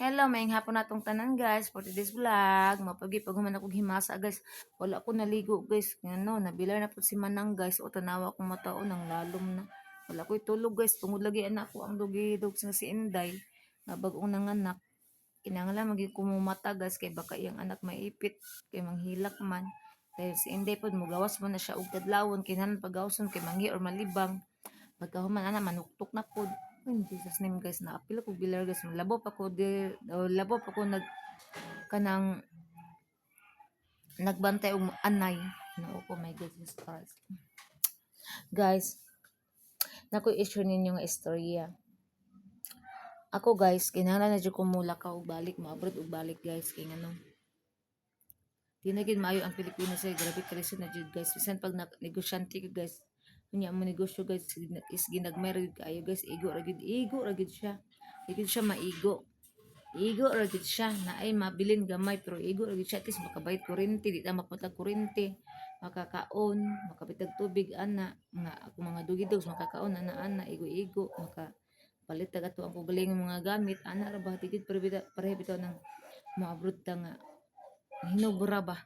Hello, maing hapon natong tanan guys for today's vlog. Mapagi pag human ako himasa guys. Wala ko naligo guys. Ano, nabilar na po si Manang guys. O tanawa kong matao ng lalom na. Wala ko itulog guys. Tungod lagi anak ko ang dugidog sa si Inday. Nga bagong nanganak. Kinangala maging kumumata guys. Kay baka iyang anak maipit. Kay manghilak man. Dahil si Inday po, mugawas mo na siya og kadlawon. Kinahan pagawson kay manghi or malibang. Pagkahuman ana manuktok na po. In Jesus name guys, naapil ko bilar guys. Labo pa ko di, oh, labo pa ko nag kanang nagbantay og anay. No, oh my God, Jesus Christ. Guys, nako issue ninyo nga istorya. Ako guys, kinahanglan na jud ko mula ka og balik, maabot og balik guys kay ngano. Di gid maayo ang Pilipinas ay grabe krisis na jud guys. Bisan pag negosyante ka guys, Unya mo negosyo guys is ginagmer kayo guys. Igo ra gid igo ra gid siya. Igid siya maigo. Igo ra gid siya. Na ay mabilin gamay pero igo ra gid siya. Least makabayad kuryente di ta maputag kuryente makakaon makabitag tubig ana. Nga ako mga dugidog makakaon ana ana. Igo igo maka palit tag ato ang kugaling mga gamit. Ana ra ba tigid pareha bitaw ng maabot ta nga. Hinubra ba?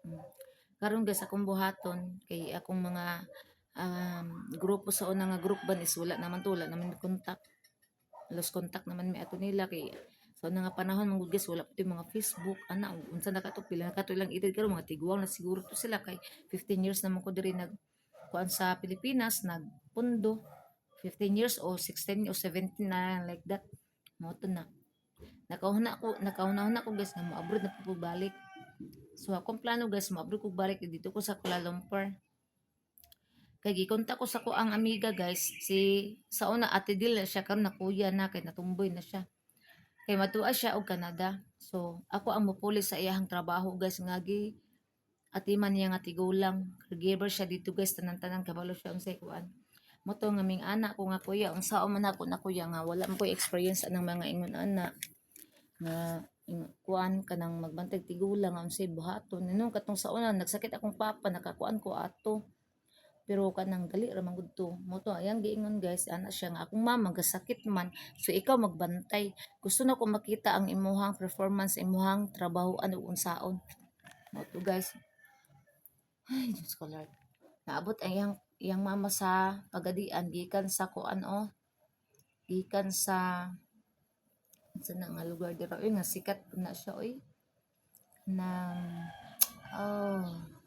Mm. karon guys akong buhaton. Kay akong mga um, grupo sa una nga group ban is wala naman to wala naman may contact. Lost contact naman may ato nila kay sa una nga panahon guys wala pa mga Facebook ana unsa na kato pila na kato ilang edad karon mga tiguang na siguro to sila kay 15 years naman ko diri nag kuan sa Pilipinas nagpundo. 15 years o 16 o 17 na like that. Mo to na. Nakauna ko nakauna ko guys nga mo abroad na po balik. So akong plano guys, maabot ko balik dito ko sa Kuala Lumpur. Kay gikontak ko sa ko ang amiga guys, si sa una ate Dil na siya karon na kuya na kay natumboy na siya. Kay matua siya og Canada. So ako ang mupuli sa iyahang trabaho guys nga gi atiman niya nga tigulang. Caregiver siya dito guys tanan-tanan kabalo siya unsay kuan. Moto nga ming anak ko nga kuya, unsa man ako na kuya nga wala mo ko experience anang mga ingon anak nga kuan kanang magbantay tigulang ang say buhaton nino katong sa una nagsakit akong papa nakakuan ko ato pero kanang dali ra man mo to. Ayang giingon guys ana siya nga akong mama gasakit man so ikaw magbantay. Gusto na ko makita ang imuhang performance imuhang trabaho ano unsaon mo to guys? Ay Diyos ko Lord. Naabot ang iyang iyang mama sa pagadian gikan sa kuan oh. Gikan sa sa na nga lugar dira oy nga sikat na siya oy nang oh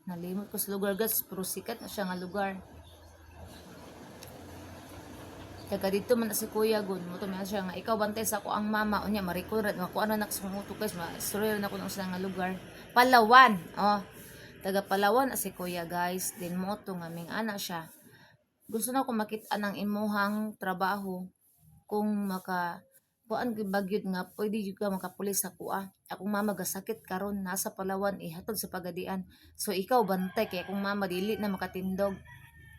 nalimot ko sa lugar guys pero sikat na siya nga lugar Taga dito man na si Kuya Gun, mo siya nga ikaw bantay sa ako ang mama unya marikurat nga ko ano nak sumuto guys ma story na ko nang sa nga lugar. Palawan. Oh. Taga Palawan si Kuya guys. Din mo to nga ming ana siya. Gusto na ko makita ng imuhang trabaho kung maka kuan gyud nga pwede jud ka makapulis sa kuha. Akong mama gasakit karon nasa Palawan ihatod sa pagadian. So ikaw bantay kay akong mama dili na makatindog.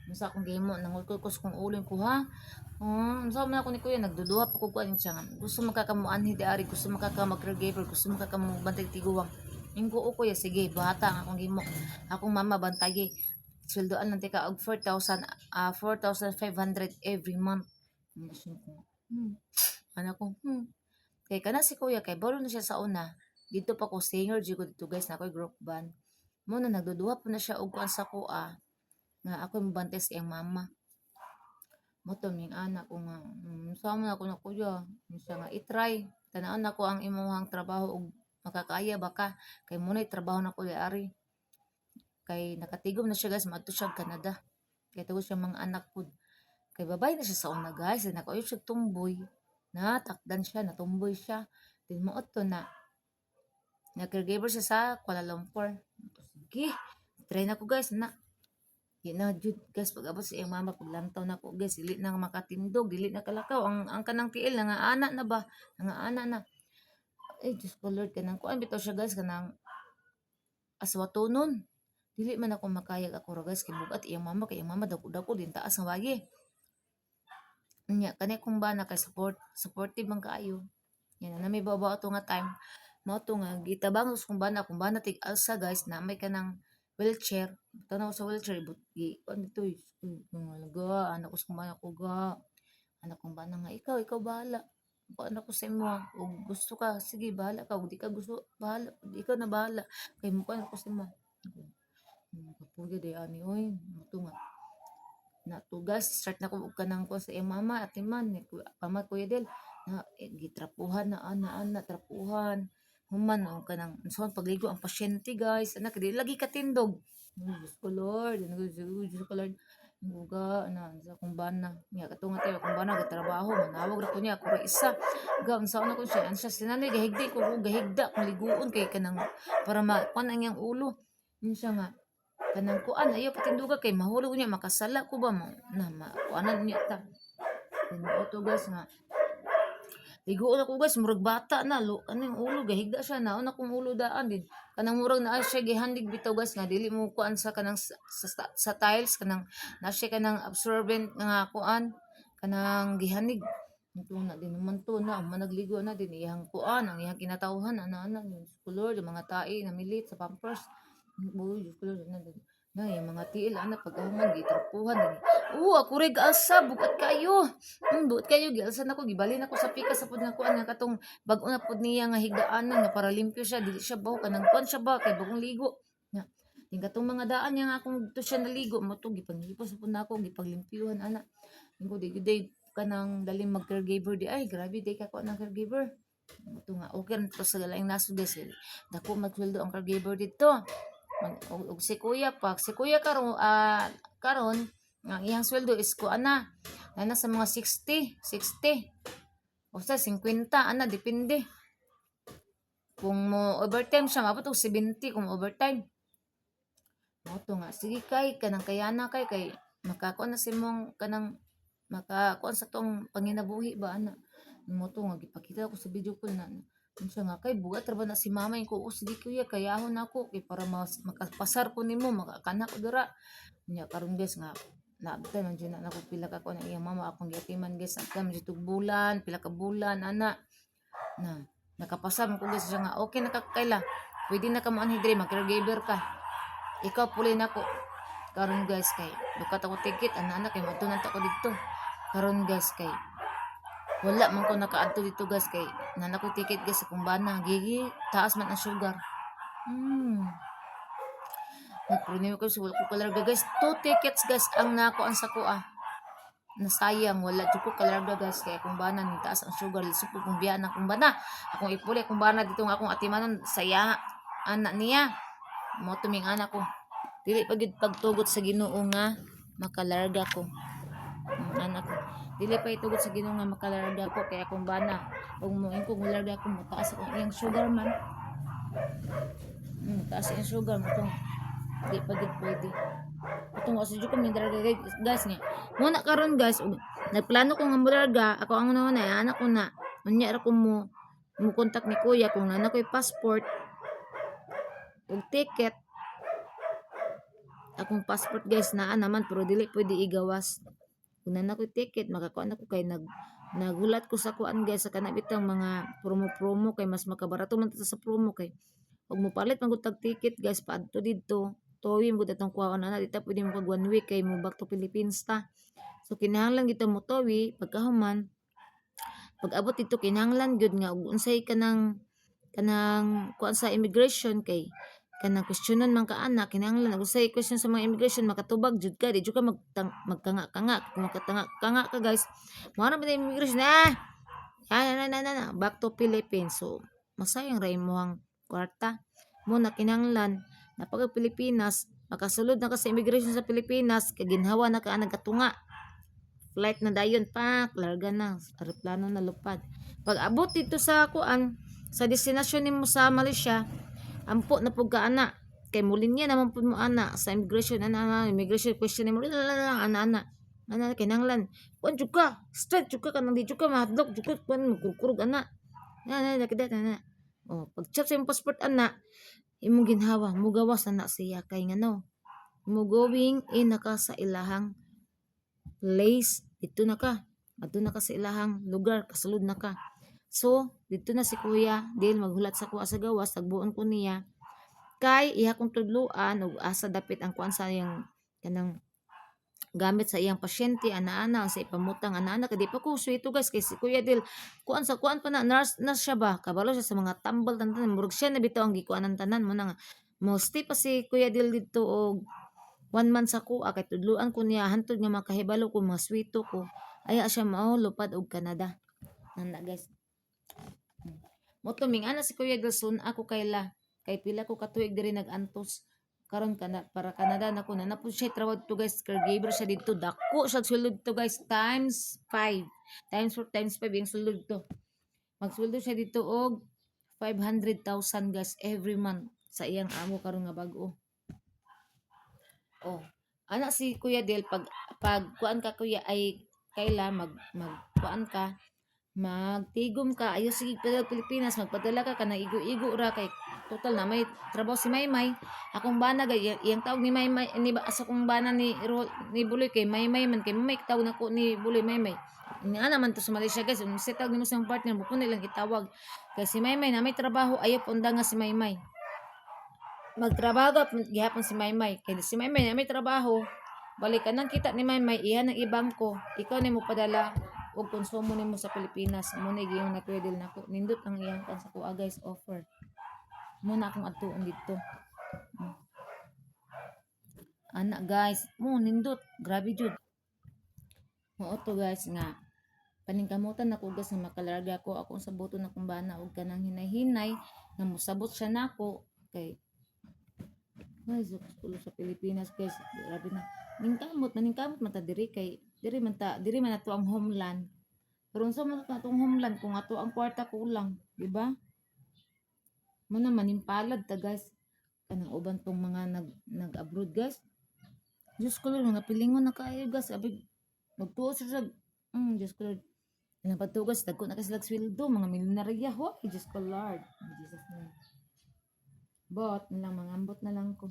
Musa akong gimo nangulkos kong ulin ko ha. Oh, sa man ako ni kuya nagduduha pa ko kuan siya nga. Gusto makakamuan di ari, gusto makakamag-caregiver, gusto makakamubantay tiguwang. Ingko ko kuya sige, bata ang akong gimo. Akong mama bantaye. Sweldoan lang tika og 4,000 ah 4,500 every month. Hmm. Anak ko, hmm. Kay kana si kuya, kay baro na siya sa una. Dito pa ko singer, dito ko dito guys, na ako'y group band. Muna, nagduduha po na siya og kuan sa kuha. Nga ako yung bantay sa iyang mama. Moto ming anak ko nga, hmm, sama na ako na kuya. Siya nga, itry. Tanaan na ko ang imuhang trabaho og makakaya baka. Kay muna trabaho na ko di ari. Kay nakatigom na siya guys, maadto siya Canada. Kay tawag siya mga anak po. Kay babay na siya sa una guys, nakauyo siya tumboy. Natakdan siya, natumboy siya. Din mo na nag-caregiver siya sa Kuala Lumpur. Sige, try na ko guys. Na. Di na jud guys pag abot sa iyang mama paglantaw na ko guys. Dili na makatindog dili na kalakaw. Ang ang kanang tiil nga ana na ba? Nga ana na. Ay Diyos ko Lord kanang kuan bitaw siya guys kanang aswatonon dili man ako makayag ako ra guys kay bugat iyang mama kay iyang mama dako dako din taas ang wagi. Nya kani kung ba na kay support supportive man kaayo. Yan na may baba ato nga time mao nga gitabang kung ba na kung ba na tig alsa guys na may kanang wheelchair. Tanaw sa wheelchair but gi ano to eh mga laga anak ko kumana ko ga anak kong ba na nga ikaw ikaw bahala. Kuan ako sa imo ug gusto ka sige bahala ka. Ug di ka gusto bahala. Di ka na bahala kay mo kuan ako sa imo kapuyo day ani oy muto nga. Na tugas start na ko og kanang ko sa iyang mama at iman ni Kuya- pama kuya del na eh, gitrapuhan na ana ana trapuhan human ang kanang so pagligo ang pasyente guys. Anak di lagi katindog Diyos ko Lord. Diyos ko Lord. Muga na sa kung bana niya katunga tayo kung bana gatrabaho manawag ra ko niya ra isa. Gam sa una ko siya an siya sinanoy gahigdi ko ko gahigda kung liguon kay kanang para ma kuan ang iyang ulo. Yun siya nga kanang kuan ayo patinduga kay mahulog niya makasala ko ba mo na ma kuanan niya ta. Tinuod to guys nga Ligoon ako guys, murag bata na, lo, ano yung ulo, gahigda siya na, una kong ulo daan din. Kanang murag na siya gihandig bitaw guys, nga dili mo kuan sa kanang sa, sa, sa tiles, kanang na siya kanang absorbent nga kuan, kanang gihanig. Ito na din naman to na, managligo na din, iyang kuan, ang iyang kinatawhan, ana-ana, yung kulor, yung mga tae, na milit sa pampers. Uy, yung kulor, na din. Na, yung mga tiil, ana, pagkahuman, gitrapuhan. din. Oo, ako rin asa, bukat kayo. Hmm, bukat kayo, gialsan ako, gibalin ako sa pika sa pud nga kuan nga katong bag-o na pud niya nga higdaanan nga para limpyo siya, dili siya baho kanang kuan siya ba kay bagong ligo. Nga. Ting katong mga daan niya nga akong to siya naligo, mo to gipanghipos pud nako, gipaglimpyuhan ana. Ingko di day kanang dali mag caregiver di ay grabe day ka ko ng caregiver. Ito nga, okay na to sa galaing naso guys. Dako magsweldo ang caregiver dito. Og si kuya pa, si kuya karon ah karon ang iyang sweldo is ko ana na nasa mga 60, 60. O sa 50, ana, depende. Kung mo overtime siya, mabot og 70 kung overtime. Mo to nga, sige kay, kanang kayana kay, kay, makakuan na si mong, kanang, makakuan sa tong panginabuhi ba, ana. Mo to nga, gipakita ko sa video ko na, siya nga, kay, bugat ra na si mama ko, o sige kuya, kayahon ako, kay para mas, makapasar ko nimo, makakana ko dira. Nya, karon guys nga, naabta man na ako pila ka ko na iyang mama akong giatiman guys ang kami dito bulan pila ka bulan ana. Na nakapasam ko guys siya nga okay na ka kaila pwede na ka mo anhi dire mag caregiver ka. Ikaw puli na ko. Karon guys kay dukat ako ticket ana ana kay matunan ta ko dito. Karon guys kay wala man ko nakaadto dito guys kay nana ko ticket guys sa kumbana gigi taas man ang sugar hmm Nagprunin ko sa wala ko kalarga guys. Two tickets guys ang nako ang sako ah. Nasayang wala jud ko kalarga guys kaya kung bana ni taas ang sugar lisod ko kung biya na kung bana. Akong ipuli kung bana dito nga akong atimanon saya anak niya. Mo tuming anak ko. Dili pagid pagtugot sa Ginoo nga makalarga ko. Ang anak ko. Dili pa itugot sa Ginoo nga makalarga ko kaya kung bana ug mo ko larga ko mataas ang iyang sugar man. Hmm, taas ang sugar mo tong Di pa gid pwede. Itong kasi ko may daraga guys nga. Muna karon guys, nagplano ko nga mularga, ako ang una na anak ko na. Unya ra ko mo mo contact ni kuya kung nana ko'y passport ug ticket. Akong passport guys naa naman pero dili pwede igawas. Kung nana ko'y ticket, makakuan ako kay nag nagulat ko sa kuan guys sa kanabitang mga promo-promo kay mas makabarato man sa promo kay Pag mo palit man ticket guys paadto didto tuwi mo gud atong kuha na dita pwede mo kag one week kay mo back to Philippines ta. So kinahanglan gito mo tuwi pagkahuman pag abot dito kinahanglan gyud nga unsay kanang kanang kuan sa immigration kay kanang questionan man ka anak kinahanglan ug unsay question sa mga immigration makatubag jud ka di ka magtang, magkanga-kanga kung makatanga-kanga ka guys. Mo na immigration ah na na na na na. Back to Philippines. So masayang ra imong kwarta. Mo na kinanglan. Na pag Pilipinas makasulod na ka sa immigration sa Pilipinas kay ginhawa na ka nagkatunga flight na dayon pa larga na. Aeroplano na lupad. Pag abot dito sa kuan sa destinasyon nimo sa Malaysia ampo na pug ka ana. Kay mulinya naman pud mo ana. Sa immigration ana ana immigration question nimo ana ana. Ana ana kinanglan kuan jud ka? Straight jud ka di jud ka mahadlok jud ka. Kuan magkurkurog ana. Ana ana kada ana Oh, pag chat sa imong passport ana, imong ginhawa, mugawas na na siya. Kay ngano. Mo going in na ka sa ilahang place, dito na ka. Adto na sa ilahang lugar, kasulod na ka. So, dito na si kuya, dil maghulat sa kuha sa gawas, tagbuon ko niya. Kay, iha kong tudluan, ug asa dapit ang kuan sa yung kanang gamit sa iyang pasyente ana-ana sa ipamutang ana-ana kay di pa ko suwito guys kay si Kuya Dil kuan sa kuan pa na nurse na siya ba? Kabalo siya sa mga tambal tanan murag siya na bitaw ang gikuanan tanan mo na nga mostly pa si Kuya Dil dito og one month sa ko kay tudluan ko niya hantod nga makahibalo ko mga swito ko. Aya siya mao lupad og Canada. Nana guys mo tuming ana si Kuya Gilson ako kayla kay pila ko katuig diri nag-antos. Karon kana para Canada na ko na napud siya trabaho to guys caregiver siya dito. Dako siya sulod to guys times 5 times 4 times 5 yung sulod to. Magsweldo siya dito og 500,000 guys every month sa iyang amo karon nga bag-o. Oh ana si Kuya Del pag pag kuan ka kuya ay kaila mag mag kuan ka magtigom ka. Ayo sige pero Pilipinas magpadala ka kana igo-igo ra kay total na may trabaho si Maymay. Akong bana gay iyang tawag ni Maymay ni asa kong bana ni Ro- ni Buloy kay Maymay man kay Maymay tawag nako ni Buloy Maymay. Ni ana man to sa Malaysia guys um, setag nimo sa partner mo nilang itawag. Kay si Maymay na may trabaho ayo punda nga si Maymay. Magtrabaho gihapon si Maymay. Kay si Maymay na may trabaho balik ka nang kita ni Maymay iyan ang ibang ko. Ikaw ni mo padala og konsumo nimo sa Pilipinas. Mo ni giyong nakwedel nako. Nindot ang iyang kan sa kuha guys offer. Mo na akong atuon dito. Mm. ana guys. Mo nindot. Grabe jud. Mo to guys nga paningkamutan ako guys nga makalarga ko akong sabuton na kung bana og kanang hinay-hinay nga mosabot siya nako. Kay guys ulo sa Pilipinas guys. Grabe na ningkamot maningkamot man ta diri kay diri man ta diri man ato ang homeland. Pero unsa man ato ang homeland kung ato ang kwarta kulang di ba? Mo na manimpalad ta guys. Kanang uban tong mga nag nag abroad guys. Diyos ko Lord, mga pilingon na kayo guys. Abig magtuo sa sag mm, Diyos ko Lord. Napatugas dagko na kasi lag sweldo mga milyonarya ho Diyos ko Lord in Jesus name. Bot na lang mga ambot na lang ko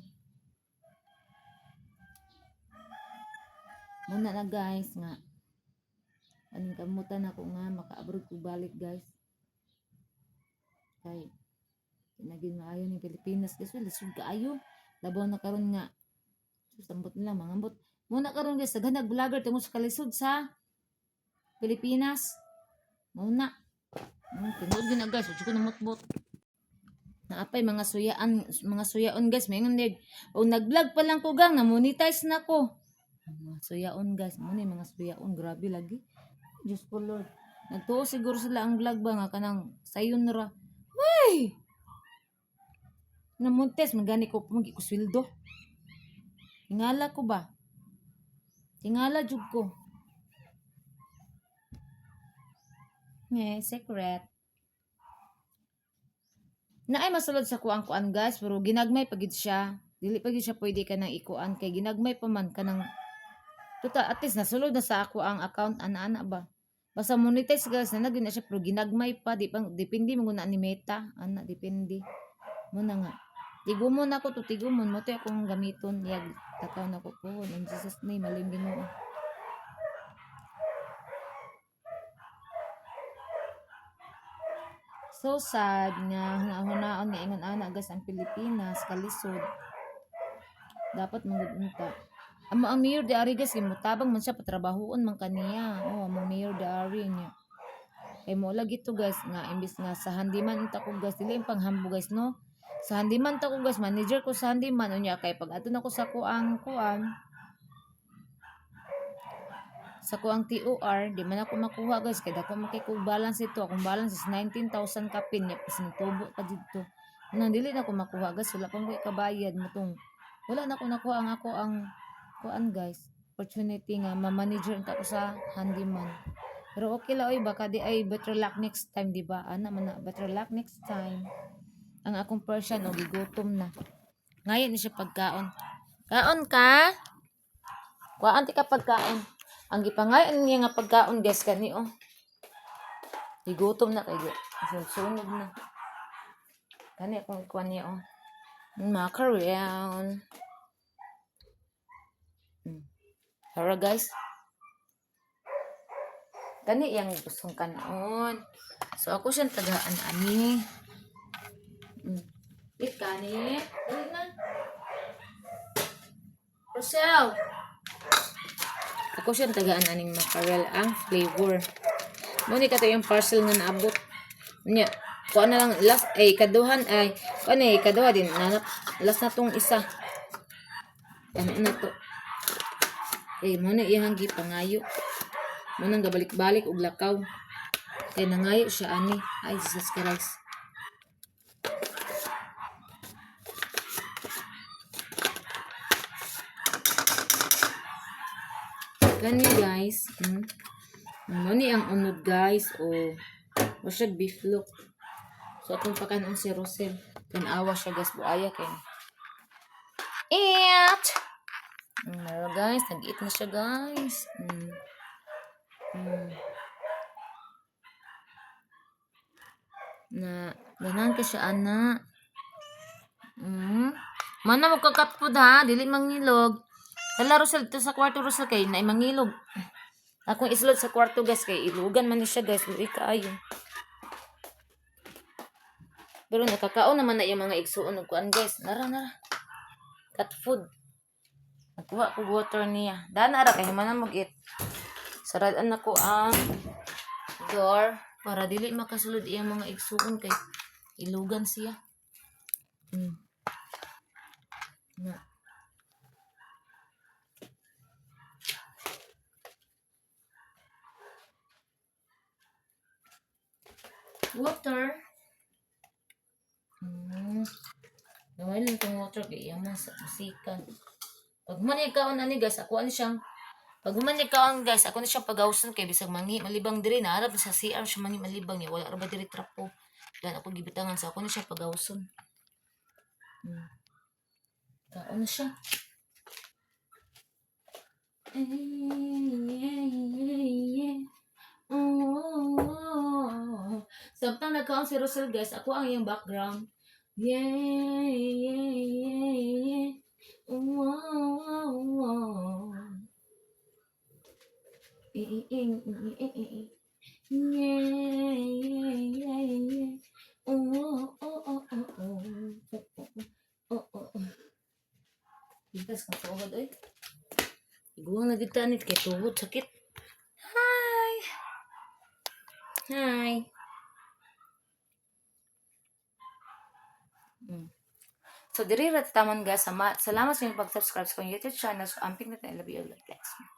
muna na guys nga. Aning kamutan ako nga maka-abroad ko balik guys. Kay naging maayo ni Pilipinas guys. Wala sud kaayo labaw na karon nga. Sus ambot nila mga ambot. Muna karon guys daghan vlogger tungod sa kalisod sa Pilipinas. Muna. Mm, tinuod din na guys. Wala ko namutbot naapay mga suyaan mga suyaon guys. O nag-vlog pa lang ko gang. Na monetize na ko suyaon guys mo ni mga suyaon grabe lagi Diyos ko Lord nagtuo siguro sila ang vlog ba nga kanang sayon ra Way! Namuntes, magani ko pumagi ko sweldo. Tingala ko ba? Tingala jud ko. Nga, secret. Naay masulod sa kuang-kuan guys, pero ginagmay pagid siya. Dili pagid siya pwede ka nang ikuan kay ginagmay pa man ka nang Tuta, at least nasulod na sa ako ang account ana-ana ba. Basta monetize guys na nagin na siya pero ginagmay pa di pang depende mo na ni Meta ana depende. Mo na nga. Tigumon ako to tigumon mo to akong gamiton yag takaw na ko po in Jesus name maling Ginoo. So sad nga hunahunaon nga ingon ana guys ang Pilipinas kalisod. Dapat mangudunta. Amo ang mayor de Ari guys mutabang man siya patrabahoon man kaniya. Oh, ang mayor de Ari niya. Kay mo lagi to guys nga imbis nga sa handyman ta ko guys dili ang panghambo guys no. Sa handyman ta ko guys manager ko sa handyman unya kay pag ato na ko sa kuang kuang sa kuang TOR, di man ako makuha guys, kaya ako makikog balance ito. Akong balance is 19,000 kapin, niya pas nagtubo pa dito. Nang dili na ako makuha guys, wala pang ko ikabayad mo tong. Wala na ako nakuha ang ako ang kuan guys. Opportunity nga ma-manager ta ko sa handyman. Pero okay lang oy baka di ay better luck next time, di ba? Ana man na better luck next time. Ang akong Persian o gigutom na. Ngayon ni siya pagkaon. Kaon ka? Kuhaan ti ka pagkaon. Ang gipangayon niya nga pagkaon guys kani oh. Gigutom na kay sunod na. Kani akong ikuan niya oh. Macaroon. Mm. Tara guys. Kani yang gustong kanon. So ako siyang tagaan ani. Mm. It kani. Dali na. Rochelle. Ako siya ang tagaan aning mackerel ang flavor. Muna ka to yung parcel nga naabot. Nya, kuha na lang last ay kaduhan ay kuha na kaduha din na last na tong isa. Ano na to? Eh, muna iyang gipangayo. Muna gabalik-balik og lakaw. Kay nangayo siya ani. Ay, Jesus Christ. Gani guys. Hmm. Muni ang unod guys. O. O siya beef look. So atong pakanon si Rosel. Tanawa siya guys. Buaya kay. Eat! Meron guys. Nag-eat na siya guys. Mm. Mm. Na, ganan ka siya, ana. Mm. Mana mo kakatpod ha, dili mangilog. Hala, Rosel, ito sa kwarto, Rosel, kay na mangilog. Akong islod sa kwarto, guys, kay ilugan man siya, guys. Luwi kaayo. Pero nakakaon naman na yung mga igsuon og kuan, guys. Nara, nara. Cat food. Nakuha ko water niya. Dana ra kay man mo git. Saradan na ko ang door para dili makasulod iyang mga igsuon kay ilugan siya. Mm. Na. Water. Mm. Gamay lang itong water kay yaman sa musikan. Pag man ikaw ani guys, ako ani siyang pag man ikaw guys, ako na siyang pagawson kay bisag mangi malibang diri na arab sa CR siya mangi malibang niya wala ra ba diri trapo. Dan ako gibitangan sa ako na siya pagawson. Hmm. Kaon na siya. Samtang nagkaon si Rosel guys, ako ang iyang background. Yeah, yeah, yeah, yeah. Ikas ka tuhod, oy. Iguang na kita nit kay tuhod, sakit. So, diri ra taman guys. Sama, salamat sa inyong pag-subscribe sa kong YouTube channel. So, amping natin. I love you. God.